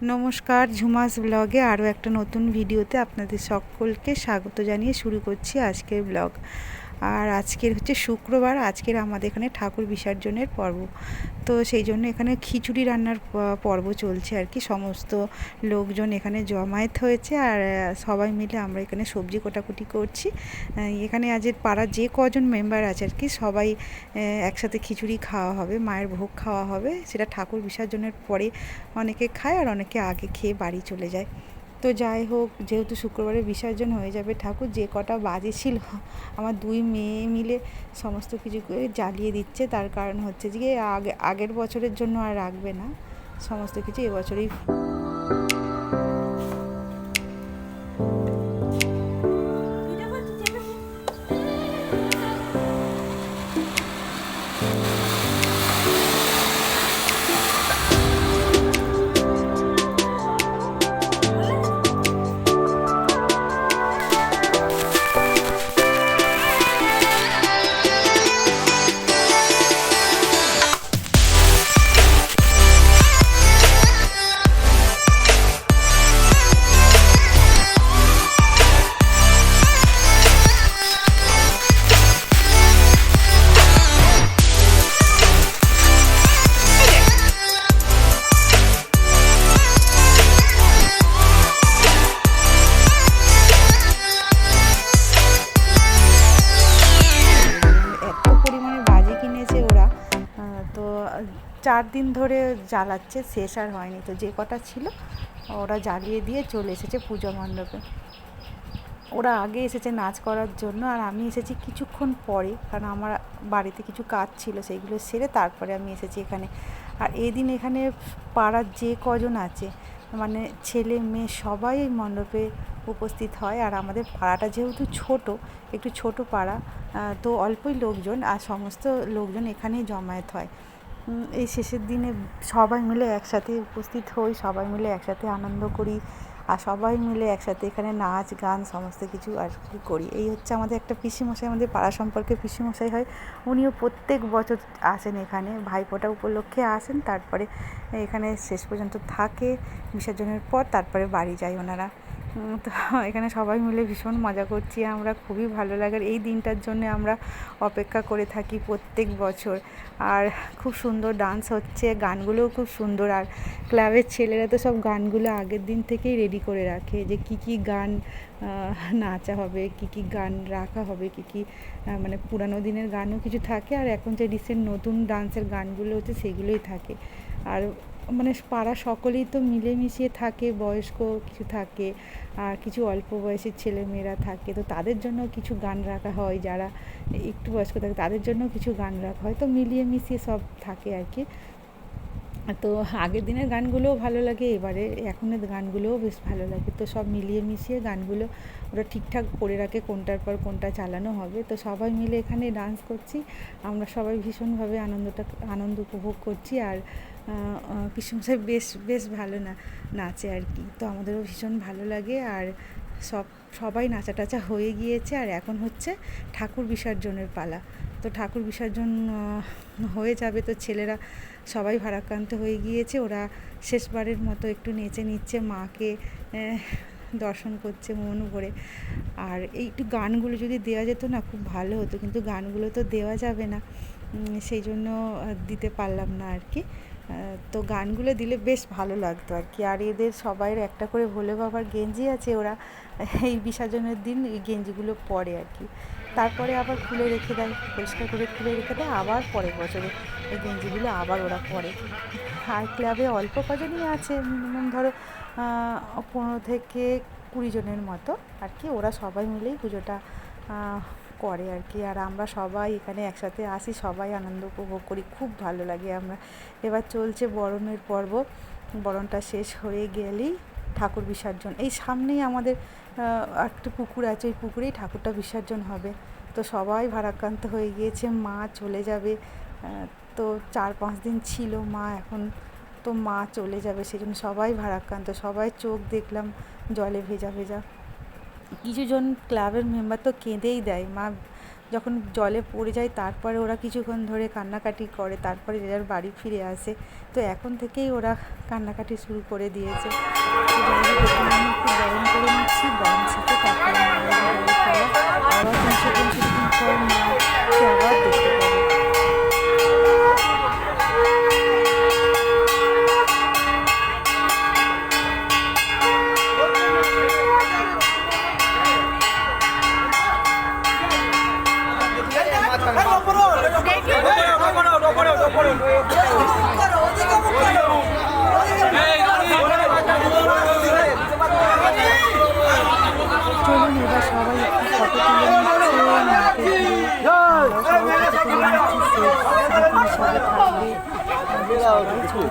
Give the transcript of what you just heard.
নমস্কার, ঝুমাস ব্লগে আরও একটা নতুন ভিডিওতে আপনাদের সকলকে স্বাগত জানিয়ে শুরু করছি আজকের ব্লগ আর আজকের হচ্ছে শুক্রবার, আজকের আমাদের এখানে ঠাকুর বিসর্জনের পর্ব। তো সেই জন্য এখানে খিচুড়ি রান্নার পর্ব চলছে আর কি। সমস্ত লোকজন এখানে জমায়েত হয়েছে আর সবাই মিলে আমরা এখানে সবজি কোটাকুটি করছি। এখানে আজের পাড়ার যে কজন মেম্বার আছে আর কি, সবাই একসাথে খিচুড়ি খাওয়া হবে, মায়ের ভোগ খাওয়া হবে। সেটা ঠাকুর বিসর্জনের পরে অনেকে খায় আর অনেকে আগে খেয়ে বাড়ি চলে যায়। তো যাই হোক, যেহেতু শুক্রবারে বিসর্জন হয়ে যাবে ঠাকুর, যে কটা বাজে ছিল, আমার দুই মেয়ে মিলে সমস্ত কিছু জ্বালিয়ে দিচ্ছে। তার কারণ হচ্ছে যে, আগে, আগের বছরের জন্য আর রাখবে না। সমস্ত কিছু এবছরেই চার দিন ধরে জ্বালাচ্ছে, শেষ আর হয়নি। তো যে কটা ছিল, ওরা জ্বালিয়ে দিয়ে চলে এসেছে পুজো মণ্ডপে। ওরা আগে এসেছে নাচ করার জন্য, আর আমি এসেছি কিছুক্ষণ পরে, কারণ আমার বাড়িতে কিছু কাজ ছিল, সেইগুলো সেরে তারপরে আমি এসেছি এখানে। আর এদিন এখানে পাড়ার যে কজন আছে মানে ছেলে, মেয়ে, সবাই এই মণ্ডপে উপস্থিত হয়। আর আমাদের পাড়াটা যেহেতু ছোট, একটু ছোট পাড়া তো অল্পই লোকজন, আর সমস্ত লোকজন এখানেই জমায়েত হয়। এই শেষের দিনে সবাই মিলে একসাথে উপস্থিত হই, সবাই মিলে একসাথে আনন্দ করি আর সবাই মিলে একসাথে এখানে নাচ, গান, সমস্ত কিছু আর কি করি। এই হচ্ছে আমাদের একটা পিসিমশাই, আমাদের পাড়া সম্পর্কে পিসিমশাই হয়। উনিও প্রত্যেক বছর আসেন এখানে, ভাইফোঁটা উপলক্ষে আসেন, তারপরে এখানে শেষ পর্যন্ত থাকে, বিসর্জনের পর তারপরে বাড়ি যায় ওনারা। তো এখানে সবাই মিলে ভীষণ মজা করছি। আমরা খুবই ভালো লাগে। এই দিনটার জন্য আমরা অপেক্ষা করে থাকি প্রত্যেক বছর। আর খুব সুন্দর ডান্স হচ্ছে, গানগুলোও খুব সুন্দর। আর ক্লাবের ছেলেরা তো সব গানগুলো আগের দিন থেকেই রেডি করে রাখে যে কি কি গান নাচা হবে, কি কি গান রাখা হবে, কি কি মানে পুরানো দিনের গানও কিছু থাকে। আর এখন যে রিসেন্ট নতুন ডান্সের গানগুলো হচ্ছে সেগুলোই থাকে। আর মানে পাড়া সকলেই তো মিলেমিশিয়ে থাকে, বয়স্ক কিছু থাকে, আর কিছু অল্প বয়সের ছেলেমেয়েরা থাকে, তো তাদের জন্য কিছু গান রাখা হয়, যারা একটু বয়স্ক থাকে, তাদের জন্য কিছু গান রাখা হয়, তো মিলিয়ে মিশিয়ে সব থাকে আর কি। তো আগের দিনের গানগুলোও ভালো লাগে, এবারে এখনের গানগুলোও বেশ ভালো লাগে। তো সব মিলিয়ে মিশিয়ে গানগুলো ওরা ঠিকঠাক করে রাখে, কোনটার পর কোনটা চালানো হবে। তো সবাই মিলে এখানে ডান্স করছি, আমরা সবাই ভীষণভাবে আনন্দটা, আনন্দ উপভোগ করছি আর কৃষ্ণমশাই বেশ বেশ ভালো না, নাচে আর কি। তো আমাদেরও ভীষণ ভালো লাগে আর সব, সবাই নাচা টাচা হয়ে গিয়েছে আর এখন হচ্ছে ঠাকুর বিসর্জনের পালা। তো ঠাকুর বিসর্জন হয়ে যাবে তো ছেলেরা সবাই ভারাক্রান্ত হয়ে গিয়েছে। ওরা শেষবারের মতো একটু নেচে নিচ্ছে মাকে দর্শন করছে মন ভরে। আর এই একটু গানগুলো যদি দেওয়া যেত না, খুব ভালো হতো। কিন্তু গানগুলো তো দেওয়া যাবে না। সেই জন্য দিতে পারলাম না আর কি। তো গানগুলো দিলে বেশ ভালো লাগতো আর কি। আর এদের সবাইয়ের একটা করে ভোলে বাবার গেঞ্জি আছে, ওরা এই বিসর্জনের দিন এই গেঞ্জিগুলো পরে আর কি। তারপরে আবার খুলে রেখে দেয়, পরিষ্কার করে খুলে রেখে দেয়, আবার পরের বছরে এই গেঞ্জিগুলো আবার ওরা পরে। আর ক্লাবে অল্প কজনই আছে, মিনিমাম ধরো পনেরো থেকে কুড়ি জনের মতো আর কি। ওরা সবাই মিলেই পুজোটা করে আর কি। আর আমরা সবাই এখানে একসাথে আসি, সবাই আনন্দ উপভোগ করি, খুব ভালো লাগে আমরা। এবার চলছে বরণের পর্ব। বরণটা শেষ হয়ে গেলেই ঠাকুর বিসর্জন। এই সামনেই আমাদের একটা পুকুর আছে, ওই পুকুরেই ঠাকুরটা বিসর্জন হবে। তো সবাই ভারাক্রান্ত হয়ে গিয়েছে, মা চলে যাবে। তো চার পাঁচ দিন ছিল মা, এখন তো মা চলে যাবে সেই জন্য সবাই ভারাক্রান্ত। সবাই চোখ দেখলাম, জলে ভেজা ভেজা। কিছুজন ক্লাবের মেম্বার তো কেঁদেই দেয়। মা যখন জলে পড়ে যায় তারপরে ওরা কিছুক্ষণ ধরে কান্নাকাটি করে তারপরে যে যার বাড়ি ফিরে আসে। তো এখন থেকেই ওরা কান্নাকাটি শুরু করে দিয়েছে। গরম করে নিচ্ছি গরম সাথে তারপরে আবার সবাই